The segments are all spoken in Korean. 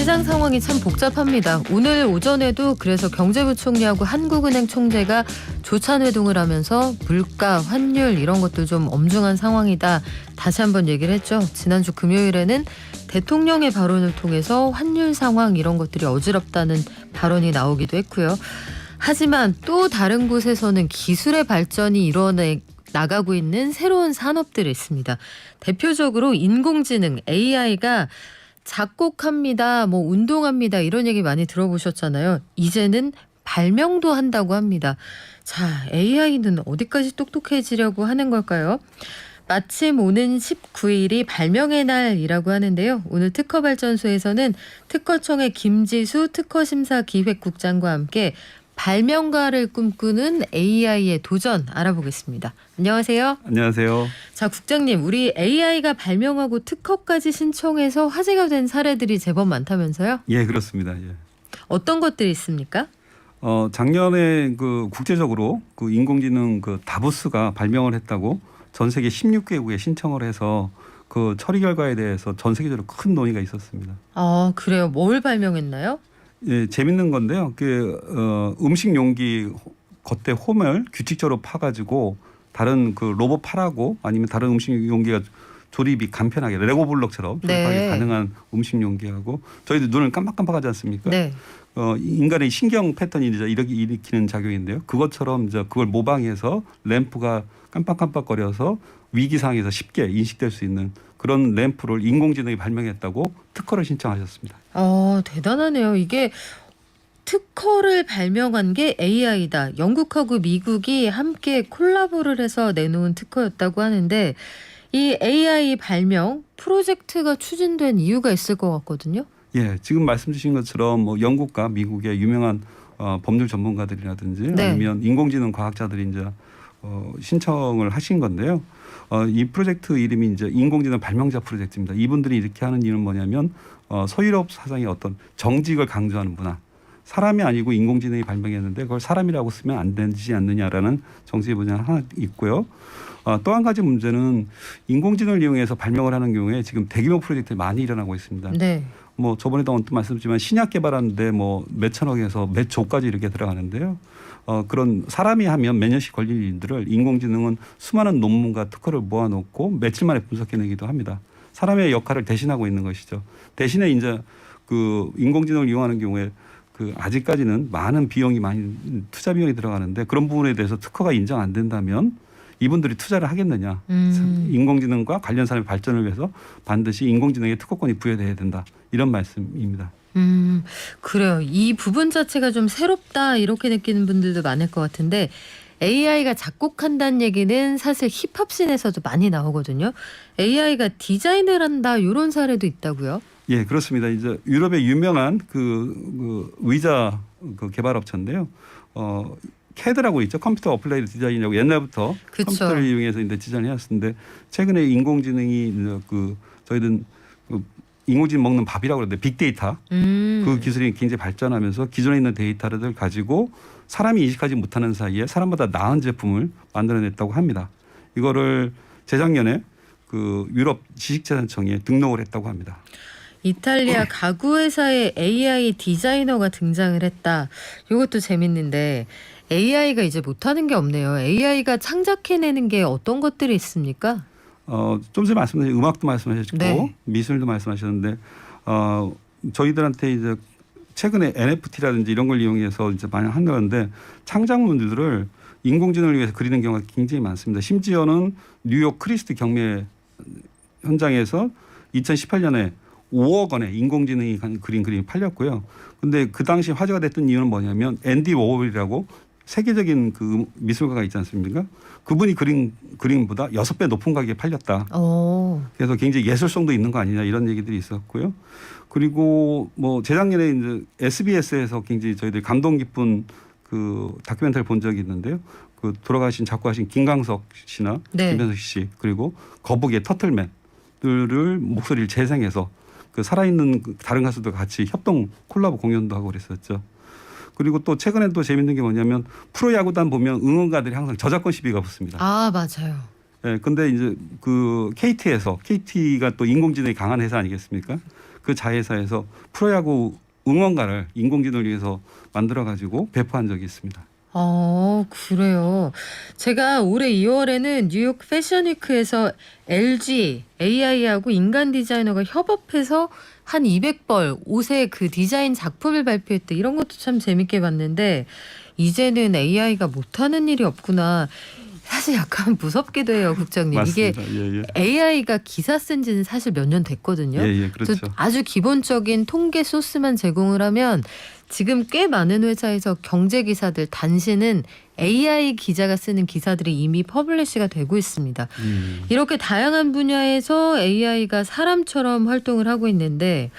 시장 상황이 참 복잡합니다. 오늘 오전에도 그래서 경제부총리하고 한국은행 총재가 조찬 회동을 하면서 물가, 환율 이런 것도 좀 엄중한 상황이다. 다시 한번 얘기를 했죠. 지난주 금요일에는 대통령의 발언을 통해서 환율 상황 이런 것들이 어지럽다는 발언이 나오기도 했고요. 하지만 또 다른 곳에서는 기술의 발전이 일어나 나가고 있는 새로운 산업들이 있습니다. 대표적으로 인공지능 AI가 작곡합니다, 뭐 운동합니다 이런 얘기 많이 들어보셨잖아요. 이제는 발명도 한다고 합니다. 자, AI는 어디까지 똑똑해지려고 하는 걸까요? 마침 오는 19일이 발명의 날이라고 하는데요. 오늘 특허발전소에서는 특허청의 김지수 특허심사기획국장과 함께 발명가를 꿈꾸는 AI의 도전 알아보겠습니다. 안녕하세요. 안녕하세요. 자, 국장님, 우리 AI가 발명하고 특허까지 신청해서 화제가 된 사례들이 제법 많다면서요? 예, 그렇습니다. 예. 어떤 것들이 있습니까? 어, 작년에 그 국제적으로 그 인공지능 그 다보스가 발명을 했다고 전 세계 16개국에 신청을 해서 그 처리 결과에 대해서 전 세계적으로 큰 논의가 있었습니다. 아, 그래요. 뭘 발명했나요? 예, 재밌는 건데요. 그 어, 음식 용기 겉에 홈을 규칙적으로 파가지고 다른 그 로봇 파라고 아니면 다른 음식 용기가 조립이 간편하게 레고 블록처럼 조립하기 네. 가능한 음식 용기하고 저희도 눈을 깜빡깜빡하지 않습니까? 네. 어, 인간의 신경 패턴이 이제 이렇게 일으키는 작용인데요. 그것처럼 이제 그걸 모방해서 램프가 깜빡깜빡거려서 위기 상황에서 쉽게 인식될 수 있는 그런 램프를 인공지능이 발명했다고 특허를 신청하셨습니다. 어, 대단하네요. 이게 특허를 발명한 게 AI다. 영국하고 미국이 함께 콜라보를 해서 내놓은 특허였다고 하는데 이 AI 발명 프로젝트가 추진된 이유가 있을 것 같거든요. 예, 지금 말씀 주신 것처럼 뭐 영국과 미국의 유명한 어, 법률 전문가들이라든지 네. 아니면 인공지능 과학자들이 이제 어, 신청을 하신 건데요. 어, 이 프로젝트 이름이 이제 인공지능 발명자 프로젝트입니다. 이분들이 이렇게 하는 이유는 뭐냐면 어, 서유럽 사상의 어떤 정직을 강조하는 문화. 사람이 아니고 인공지능이 발명했는데 그걸 사람이라고 쓰면 안 되지 않느냐라는 정치의 분야가 하나 있고요. 어, 또한 가지 문제는 인공지능을 이용해서 발명을 하는 경우에 지금 대규모 프로젝트가 많이 일어나고 있습니다. 네. 뭐 저번에도 언뜻 말씀드렸지만 신약 개발하는데 뭐 몇천억에서 몇 조까지 이렇게 들어가는데요. 어 그런 사람이 하면 몇 년씩 걸릴 일들을 인공지능은 수많은 논문과 특허를 모아놓고 며칠 만에 분석해내기도 합니다. 사람의 역할을 대신하고 있는 것이죠. 대신에 이제 그 인공지능을 이용하는 경우에 그 아직까지는 많은 비용이 많이 투자 비용이 들어가는데 그런 부분에 대해서 특허가 인정 안 된다면 이분들이 투자를 하겠느냐. 음. 인공지능과 관련 산업의 발전을 위해서 반드시 인공지능에 특허권이 부여돼야 된다. 이런 말씀입니다. 음, 그래요. 이 부분 자체가 좀 새롭다 이렇게 느끼는 분들도 많을 것 같은데 AI가 작곡한다는 얘기는 사실 힙합씬에서도 많이 나오거든요. AI가 디자인을 한다 이런 사례도 있다고요. 예, 그렇습니다. 이제 유럽의 유명한 그, 그 의자 그 개발 업체인데요. 어, 캐드라고 있죠. 컴퓨터 어플라이드 디자인이라고 옛날부터 그쵸. 컴퓨터를 이용해서 이제 디자인을 해왔는데 최근에 인공지능이 이제 그 저희는 그 인공지능 먹는 밥이라고 그러는데 빅데이터 음. 그 기술이 굉장히 발전하면서 기존에 있는 데이터를 가지고 사람이 인식하지 못하는 사이에 사람보다 나은 제품을 만들어냈다고 합니다. 이거를 재작년에 그 유럽 지식재산청에 등록을 했다고 합니다. 이탈리아 가구 회사의 AI 디자이너가 등장을 했다. 이것도 재밌는데 AI가 이제 못하는 게 없네요. AI가 창작해내는 게 어떤 것들이 있습니까? 어, 좀 전에 말씀하신 음악도 말씀하셨고 네. 미술도 말씀하셨는데 어, 저희들한테 이제 최근에 NFT라든지 이런 걸 이용해서 이제 많이 한다는데 창작물들을 인공지능을 위해서 그리는 경우가 굉장히 많습니다. 심지어는 뉴욕 크리스트 경매 현장에서 2018년에 5억 원에 인공지능이 간- 그린 그림이 팔렸고요. 근데 그 당시 화제가 됐던 이유는 뭐냐면 앤디 워홀이라고 세계적인 그 미술가가 있지 않습니까? 그분이 그린 그림보다 여섯 배 높은 가격에 팔렸다. 어, 그래서 굉장히 예술성도 있는 거 아니냐 이런 얘기들이 있었고요. 그리고 뭐 재작년에 이제 SBS에서 굉장히 저희들 감동 깊은 그 다큐멘터리를 본 적이 있는데요. 그 돌아가신 작곡하신 김광석 씨나 네. 김현석 씨 그리고 거북이의 터틀맨들을 목소리를 재생해서 그 살아있는 그 다른 가수들 같이 협동 콜라보 공연도 하고 그랬었죠. 그리고 또 최근에 또 재밌는 게 뭐냐면 프로야구단 보면 응원가들이 항상 저작권 시비가 붙습니다. 아 맞아요. 예, 근데 이제 그 KT에서 KT가 또 인공지능이 강한 회사 아니겠습니까? 그 자회사에서 프로야구 응원가를 인공지능을 위해서 만들어 가지고 배포한 적이 있습니다. 어, 그래요. 제가 올해 2월에는 뉴욕 패션 위크에서 LG, AI하고 인간 디자이너가 협업해서 한 200벌 옷의 그 디자인 작품을 발표했대. 이런 것도 참 재밌게 봤는데 이제는 AI가 못하는 일이 없구나. 사실 약간 무섭기도 해요, 국장님. 이게 맞습니다. 예, 예. AI가 기사 쓴 지는 사실 몇 년 됐거든요. 예, 예, 그래서 그렇죠. 아주 기본적인 통계 소스만 제공을 하면 지금 꽤 많은 회사에서 경제 기사들 단신은 AI 기자가 쓰는 기사들이 이미 퍼블리시가 되고 있습니다. 음. 이렇게 다양한 분야에서 AI가 사람처럼 활동을 하고 있는데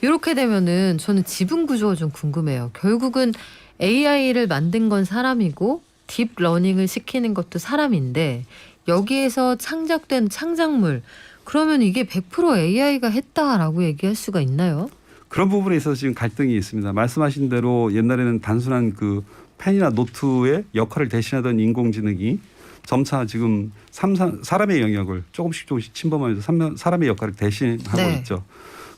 이렇게 되면은 저는 지분 구조가 좀 궁금해요. 결국은 AI를 만든 건 사람이고 딥 러닝을 시키는 것도 사람인데 여기에서 창작된 창작물 그러면 이게 100% AI가 했다라고 얘기할 수가 있나요? 그런 부분에 있어서 지금 갈등이 있습니다. 말씀하신 대로 옛날에는 단순한 그 펜이나 노트의 역할을 대신하던 인공지능이 점차 지금 삼사, 사람의 영역을 조금씩 조금씩 침범하면서 삼- 사람의 역할을 대신하고 네. 있죠.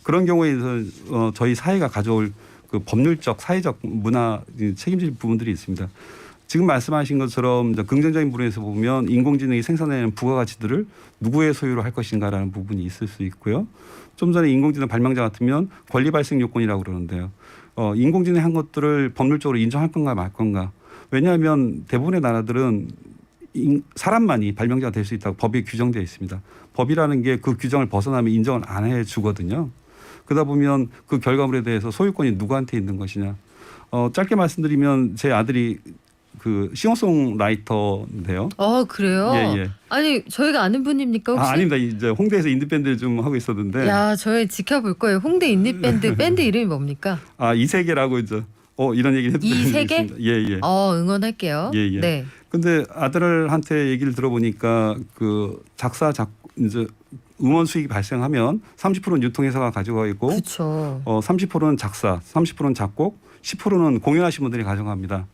그런 경우에서 어, 저희 사회가 가져올 그 법률적, 사회적, 문화 이 책임질 부분들이 있습니다. 지금 말씀하신 것처럼 긍정적인 부분에서 보면 인공지능이 생산해내는 부가가치들을 누구의 소유로 할 것인가라는 부분이 있을 수 있고요. 좀 전에 인공지능 발명자 같으면 권리 발생 요건이라고 그러는데요. 어, 인공지능 한 것들을 법률적으로 인정할 건가 말 건가. 왜냐하면 대부분의 나라들은 인- 사람만이 발명자가 될 수 있다고 법에 규정되어 있습니다. 법이라는 게 그 규정을 벗어나면 인정을 안 해주거든요. 그러다 보면 그 결과물에 대해서 소유권이 누구한테 있는 것이냐. 어, 짧게 말씀드리면 제 아들이 그 싱어송라이터인데요. 어 그래요? 예, 예. 아니 저희가 아는 분입니까 혹시? 아, 아닙니다. 이제 홍대에서 인디 밴드를 좀 하고 있었는데 야 저희 지켜볼 거예요. 홍대 인디 밴드 밴드 이름이 뭡니까? 아 이세계라고 이제 어 이런 얘기를 해도 이세계? 예, 예. 어 응원할게요. 예, 예. 네. 근데 아들한테 얘기를 들어보니까 그 작사 작 이제 음원 수익이 발생하면 30%는 유통회사가 가져가 있고 그렇죠. 어 30%는 작사, 30%는 작곡, 10%는 공연하신 분들이 가져갑니다.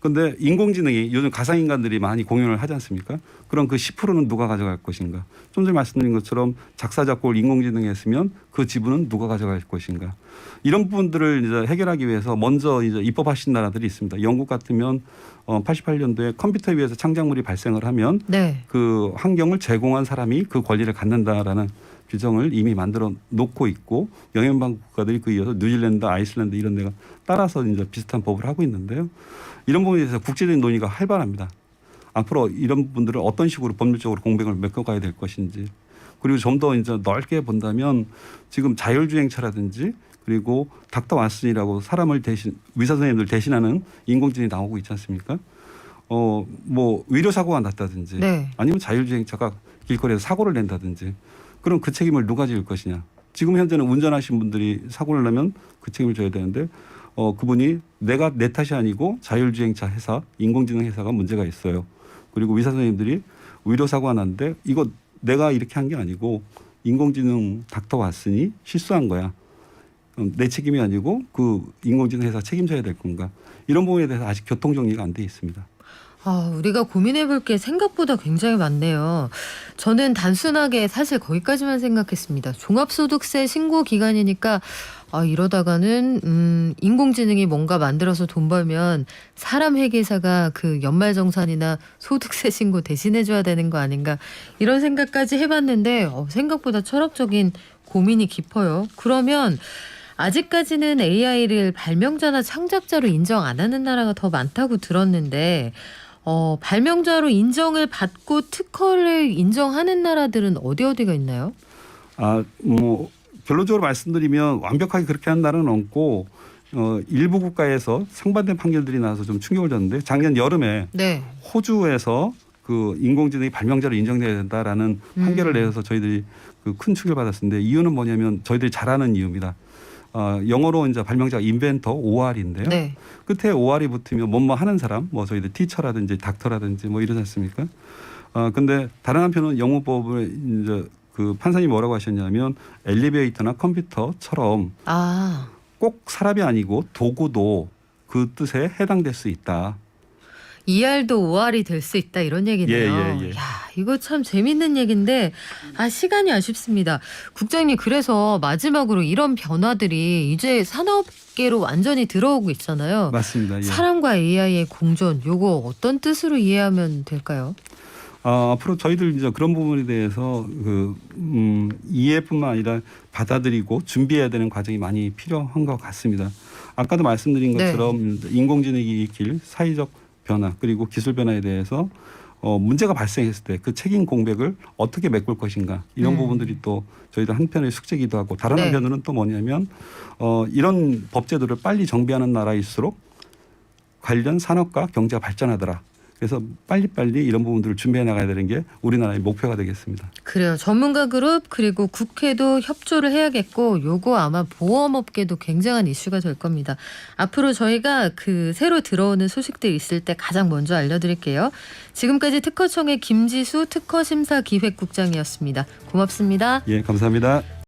근데 인공지능이 요즘 가상인간들이 많이 공연을 하지 않습니까? 그럼 그 10%는 누가 가져갈 것인가? 좀 전에 말씀드린 것처럼 작사, 작곡을 인공지능이 했으면 그 지분은 누가 가져갈 것인가? 이런 부분들을 이제 해결하기 위해서 먼저 이제 입법하신 나라들이 있습니다. 영국 같으면 어 88년도에 컴퓨터 위에서 창작물이 발생을 하면 네. 그 환경을 제공한 사람이 그 권리를 갖는다라는 규정을 이미 만들어 놓고 있고 영연방 국가들이 그 이어서 뉴질랜드, 아이슬란드 이런 데가 따라서 이제 비슷한 법을 하고 있는데요. 이런 부분에 대해서 국제적인 논의가 활발합니다. 앞으로 이런 부분들을 어떤 식으로 법률적으로 공백을 메꿔가야 될 것인지 그리고 좀 더 이제 넓게 본다면 지금 자율주행차라든지 그리고 닥터 왓슨이라고 사람을 대신 의사 선생님들 대신하는 인공지능이 나오고 있지 않습니까? 어 뭐 의료 사고가 났다든지 네. 아니면 자율주행차가 길거리에서 사고를 낸다든지 그럼 그 책임을 누가 질 것이냐. 지금 현재는 운전하신 분들이 사고를 내면 그 책임을 져야 되는데 어 그분이 내가 내 탓이 아니고 자율주행차 회사, 인공지능 회사가 문제가 있어요. 그리고 의사 선생님들이 의료 사고가 났는데 이거 내가 이렇게 한 게 아니고 인공지능 닥터 왔으니 실수한 거야. 음, 내 책임이 아니고 그 인공지능 회사 책임져야 될 건가. 이런 부분에 대해서 아직 교통 정리가 안 돼 있습니다. 아, 우리가 고민해 볼 게 생각보다 굉장히 많네요. 저는 단순하게 사실 거기까지만 생각했습니다. 종합소득세 신고 기간이니까 아, 이러다가는 음, 인공지능이 뭔가 만들어서 돈 벌면 사람 회계사가 그 연말정산이나 소득세 신고 대신해 줘야 되는 거 아닌가 이런 생각까지 해봤는데 어, 생각보다 철학적인 고민이 깊어요. 그러면 아직까지는 AI를 발명자나 창작자로 인정 안 하는 나라가 더 많다고 들었는데 어, 발명자로 인정을 받고 특허를 인정하는 나라들은 어디 어디가 있나요? 아, 뭐 결론적으로 말씀드리면 완벽하게 그렇게 하는 나라는 없고 어, 일부 국가에서 상반된 판결들이 나와서 좀 충격을 줬는데 작년 여름에 네. 호주에서 그 인공지능이 발명자로 인정돼야 된다라는 판결을 음. 내서 저희들이 그 큰 충격을 받았는데 이유는 뭐냐면 저희들이 잘 아는 이유입니다. 어, 영어로 이제 발명자가 인벤터 OR인데요. 네. 끝에 OR이 붙으면 뭐뭐 하는 사람, 뭐 저희들 티처라든지 닥터라든지 뭐 이러지 않습니까? 어 근데 다른 한편은 영어법을 이제 그 판사님이 뭐라고 하셨냐면 엘리베이터나 컴퓨터처럼 아. 꼭 사람이 아니고 도구도 그 뜻에 해당될 수 있다. 2알도 5알이 될 수 있다 이런 얘기네요. 예, 예, 예. 야, 이거 참 재밌는 얘기인데 아 시간이 아쉽습니다. 국장님 그래서 마지막으로 이런 변화들이 이제 산업계로 완전히 들어오고 있잖아요. 맞습니다. 예. 사람과 AI의 공존 요거 어떤 뜻으로 이해하면 될까요? 아, 앞으로 저희들 이제 그런 부분에 대해서 그 음, 이해뿐만 아니라 받아들이고 준비해야 되는 과정이 많이 필요한 것 같습니다. 아까도 말씀드린 네. 것처럼 인공지능이 일으킬 사회적 변화 그리고 기술 변화에 대해서 어, 문제가 발생했을 때 그 책임 공백을 어떻게 메꿀 것인가 이런 음. 부분들이 또 저희들 한편의 숙제기도 하고 다른 네. 한편으로는 또 뭐냐면 어, 이런 법제도를 빨리 정비하는 나라일수록 관련 산업과 경제가 발전하더라. 그래서 빨리빨리 이런 부분들을 준비해 나가야 되는 게 우리나라의 목표가 되겠습니다. 그래요. 전문가 그룹 그리고 국회도 협조를 해야겠고 요거 아마 보험업계도 굉장한 이슈가 될 겁니다. 앞으로 저희가 그 새로 들어오는 소식들 있을 때 가장 먼저 알려드릴게요. 지금까지 특허청의 김지수 특허심사기획국장이었습니다. 고맙습니다. 예, 감사합니다.